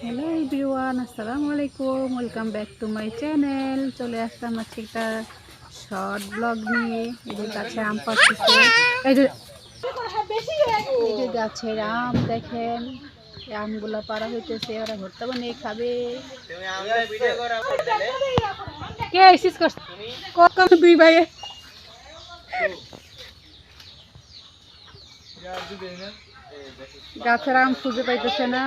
Hello everyone আসসালামু আলাইকুম welcome back to my channel চলে আসলাম আজকে একটা শর্ট ব্লগ নিয়ে। যে গাছে আম পাচ্ছি এই যে গাছের আম দেখেন। আমগুলো পাড়া হইতেছে, ওরা ভর্তা বানিয়ে খাবে। কে এসিস করছে কখন দুই ভাইয়ে। গাছের আম খুঁজে পাইতেছে না।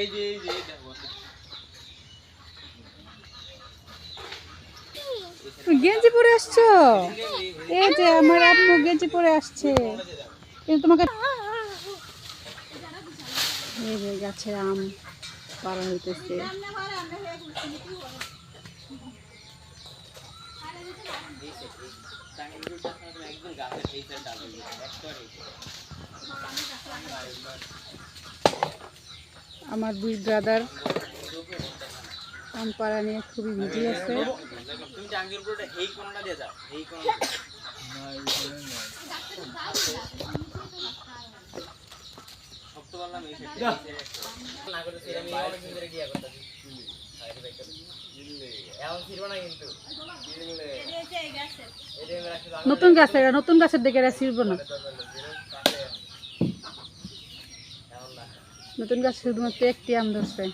এই যে এই যে গেঞ্জি পরে আসছো? এই যে আমার আম্মু গেঞ্জি পরে আসছে। কিন্তু তোমাকে এই যে গাছের আম পাড়া হইতেছে। একদম গাছের এই সাইড ডাল একবারে আমার দুই ব্রাদার আম পাড়া নিয়ে খুবই বিজি আছে। নতুন গাছ নতুন গাছের দিকে ছিড়ব না। নতুন গাছ শুধুমাত্র একটি আম ধরছে।